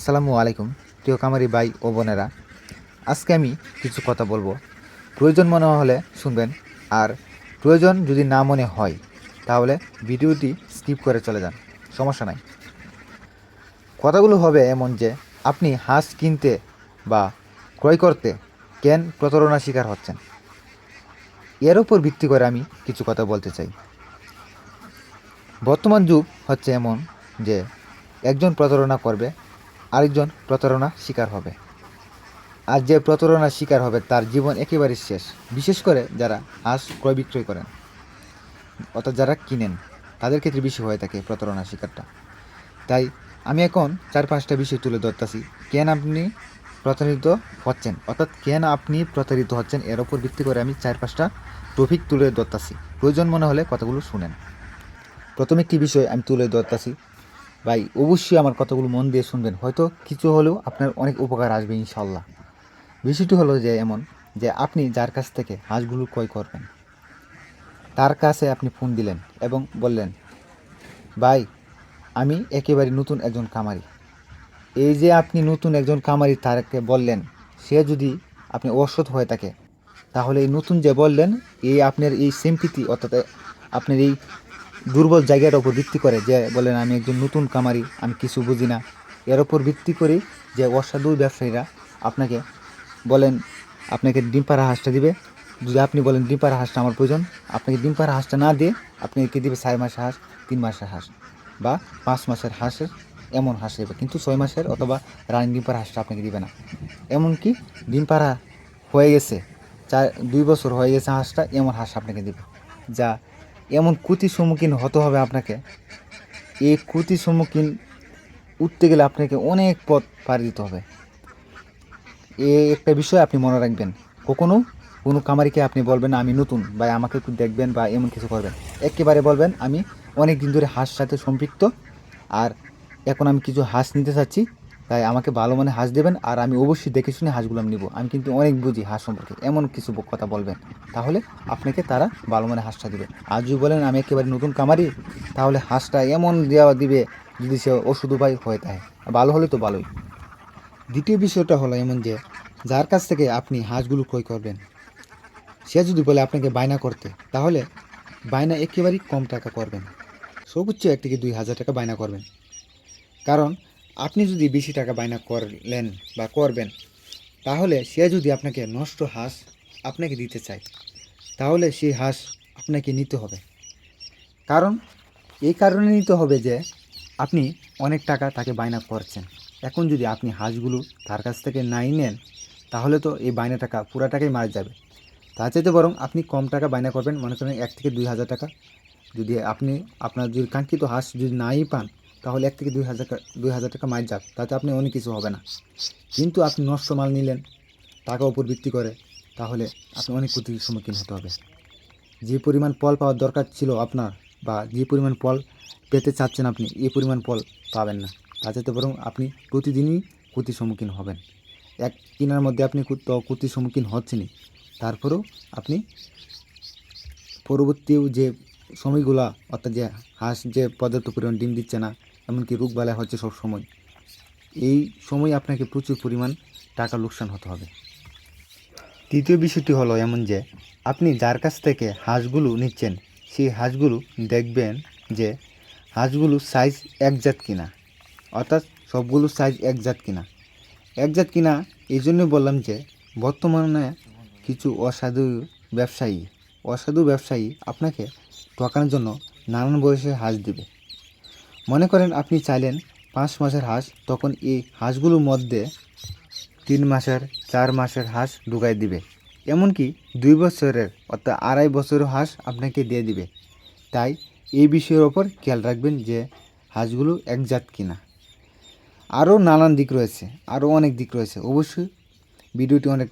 আসসালামু আলাইকুম, প্রিয় কামারি ভাই ও বোনেরা। আজকে আমি কিছু কথা বলব। প্রয়োজন মনে হলে শুনবেন, আর প্রয়োজন যদি না মনে হয়, তাহলে ভিডিওটি স্কিপ করে চলে যান, সমস্যা নাই। কথাগুলো হবে এমন যে, আপনি হাঁস কিনতে বা ক্রয় করতে কেন প্রতারণার শিকার হচ্ছেন? এর উপর ভিত্তি করে আমি কিছু কথা বলতে চাই। বর্তমান যুগ হচ্ছে এমন যে, একজন প্রতারণা করবে আরেকজন প্রতারণা শিকার হবে। আর যে প্রতারণার শিকার হবে, তার জীবন একেবারে শেষ, বিশেষ করে যারা হাঁস ক্রয় বিক্রয় করেন। অর্থাৎ যারা কিনেন, তাদের ক্ষেত্রে বেশি হয়ে থাকে প্রতারণার শিকারটা। তাই আমি এখন চার পাঁচটা বিষয় তুলে ধরতেছি। কেন আপনি প্রতারিত হচ্ছেন? অর্থাৎ কেন আপনি প্রতারিত হচ্ছেন? এর ওপর ভিত্তি করে আমি চার পাঁচটা টপিক তুলে ধরতেছি। প্রয়োজন মনে হলে কথাগুলো শুনেন। প্রথম একটি বিষয় আমি তুলে ধরতেছি ভাই, অবশ্যই আমার কথাগুলো মন দিয়ে শুনবেন। হয়তো কিছু হলেও আপনার অনেক উপকার আসবে ইনশাল্লাহ বিষয়টি হলো যে এমন যে আপনি যার কাছ থেকে হাঁসগুলো ক্রয় করবেন, তার কাছে আপনি ফোন দিলেন এবং বললেন, ভাই, আমি একেবারে নতুন একজন কামারি এই যে আপনি নতুন একজন কামারি তারকে বললেন, সে যদি আপনি অসৎ হয়ে থাকে, তাহলে এই নতুন যে বললেন, এই আপনার এই সিম্পিতি অর্থাৎ আপনার এই দুর্বল জায়গার ওপর ভিত্তি করে যে বলেন আমি একজন নতুন কামারি আমি কিছু বুঝি না। এর ওপর ভিত্তি করে যে অসাধু ব্যবসায়ীরা আপনাকে বলেন, আপনাকে ডিম পাড়া হাঁসটা দিবে। যদি আপনি বলেন ডিম হাঁসটা আমার প্রয়োজন, আপনাকে ডিম হাঁসটা না দিয়ে আপনাকে দিবে চার মাসের হাঁস, তিন মাসের হাঁস বা পাঁচ মাসের হাঁসের এমন হাঁস দেবে। কিন্তু ছয় মাসের অথবা রানী ডিম হাঁসটা আপনাকে দিবে না। এমনকি ডিম পাড়া হয়ে গেছে, চার, দুই বছর হয়ে গেছে হাঁসটা, এমন হাঁস আপনাকে দেবে, যা এমন ক্ষতির সম্মুখীন হতে হবে আপনাকে। এই ক্ষতির সম্মুখীন উঠতে গেলে আপনাকে অনেক পথ পাড়ি দিতে হবে। এ একটা বিষয় আপনি মনে রাখবেন। কখনো কোনো কামারিকে আপনি বলবেন, আমি নতুন বা আমাকে একটু দেখবেন বা এমন কিছু করবেন। একেবারে বলবেন, আমি অনেক দিন ধরে হাঁস সাথে সম্পৃক্ত, আর এখন আমি কিছু হাঁস নিতে চাচ্ছি তাই আমাকে ভালো মানে হাঁস দেবেন আর আমি অবশ্যই দেখে শুনে হাঁসগুলো আমি নিব। আমি কিন্তু অনেক বুঝি হাঁস সম্পর্কে, এমন কিছু কথা বলবেন। তাহলে আপনাকে তারা ভালো মানে হাঁসটা দিবে। আর যদি বলেন আমি একেবারে নতুন কামারি তাহলে হাঁসটা এমন দেওয়া দিবে যদি সে ওষুধ উপায় হয়ে থাকে। ভালো হলে তো ভালোই। দ্বিতীয় বিষয়টা হলো এমন যে, যার কাছ থেকে আপনি হাঁসগুলো ক্রয় করবেন, সে যদি বলে আপনাকে বায়না করতে, তাহলে বায়না একেবারেই কম টাকা করবেন। সর্বোচ্চ এক থেকে দুই হাজার টাকা বায়না করবেন। কারণ আপনি যদি বেশি টাকা বায়না করলেন বা করবেন, তাহলে সে যদি আপনাকে নষ্ট হাঁস আপনাকে দিতে চায়, তাহলে সেই হাঁস আপনাকে নিতে হবে। কারণ, এই কারণে নিতে হবে যে আপনি অনেক টাকা তাকে বায়না করছেন। এখন যদি আপনি হাঁসগুলো তার কাছ থেকে নাই নেন, তাহলে তো এই বায়না টাকা পুরো টাকাই মারা যাবে। তার চাইতে বরং আপনি কম টাকা বায়না করবেন, মনে করেন এক থেকে দুই হাজার টাকা। যদি আপনি, আপনার যদি কাঙ্ক্ষিত হাঁস যদি নাই পান তাহলে এক থেকে দুই হাজার টাকা দুই হাজার টাকা মার যাক, তাতে আপনি অনেক কিছু হবে না। কিন্তু আপনি নষ্ট মাল নিলেন, টাকা উপর ভিত্তি করে, তাহলে আপনি অনেক ক্ষতির সম্মুখীন হতে হবে। যে পরিমাণ ফল পাওয়ার দরকার ছিল আপনার, বা যে পরিমাণ ফল পেতে চাচ্ছেন আপনি এই পরিমাণ ফল পাবেন না। তাতে তো বরং আপনি প্রতিদিনই ক্ষতির সম্মুখীন হবেন। এক কিনার মধ্যে আপনি ক্ষতির সম্মুখীন হচ্ছেনই। তারপরেও আপনি পরবর্তী যে সময়গুলা অর্থাৎ যে হাঁস যে পর্যাপ্ত পরিমাণ ডিম দিচ্ছে না এমনকি রোগ বালা হচ্ছে সব সময়। এই সময় আপনাকে প্রচুর পরিমাণ টাকা লোকসান হতে হবে। তৃতীয় বিষয়টি হলো এমন যে, আপনি যার কাছ থেকে হাঁসগুলো নিচ্ছেন, সেই হাঁসগুলো দেখবেন যে হাঁসগুলো সাইজ একজাত কিনা। অর্থাৎ সবগুলো সাইজ একজাত কিনা। একজাত কিনা, এই জন্য বললাম যে, বর্তমানে কিছু অসাধু ব্যবসায়ী অসাধু ব্যবসায়ী আপনাকে ঠকানোর জন্য নানান বয়সের হাঁস দিবে। মনে করেন আপনি চাইলেন পাঁচ মাসের হাঁস, তখন এই হাঁসগুলোর মধ্যে তিন মাসের, চার মাসের হাঁস ঢুকাই দিবে। এমনকি দুই বছরের অর্থাৎ আড়াই বছরের হাঁস আপনাকে দিয়ে দিবে। তাই এই বিষয়ের ওপর খেয়াল রাখবেন যে হাঁসগুলো একজাত কিনা। আরও নানান দিক রয়েছে, আরও অনেক দিক রয়েছে। অবশ্যই ভিডিওটি অনেক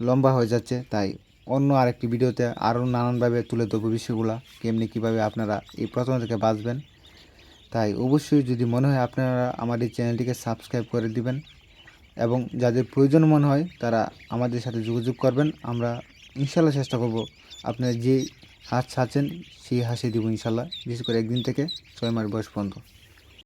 লম্বা হয়ে যাচ্ছে, তাই অন্য আরেকটি ভিডিওতে আরও নানানভাবে তুলে ধরবো বিষয়গুলো, কেমনি কীভাবে আপনারা এই প্রথম থেকে বাঁচবেন। তাই অবশ্যই যদি মনে হয় আপনারা আমাদের চ্যানেলটিকে সাবস্ক্রাইব করে দিবেন এবং যাদের প্রয়োজন মনে হয় তারা আমাদের সাথে যোগাযোগ করবেন, আমরা ইনশাল্লাহ চেষ্টা করব আপনারা যে হাত ছাড়ছেন সেই হাঁসে দিব ইনশাল্লাহ বিশেষ করে একদিন থেকে ছয় মাস বয়স পর্যন্ত।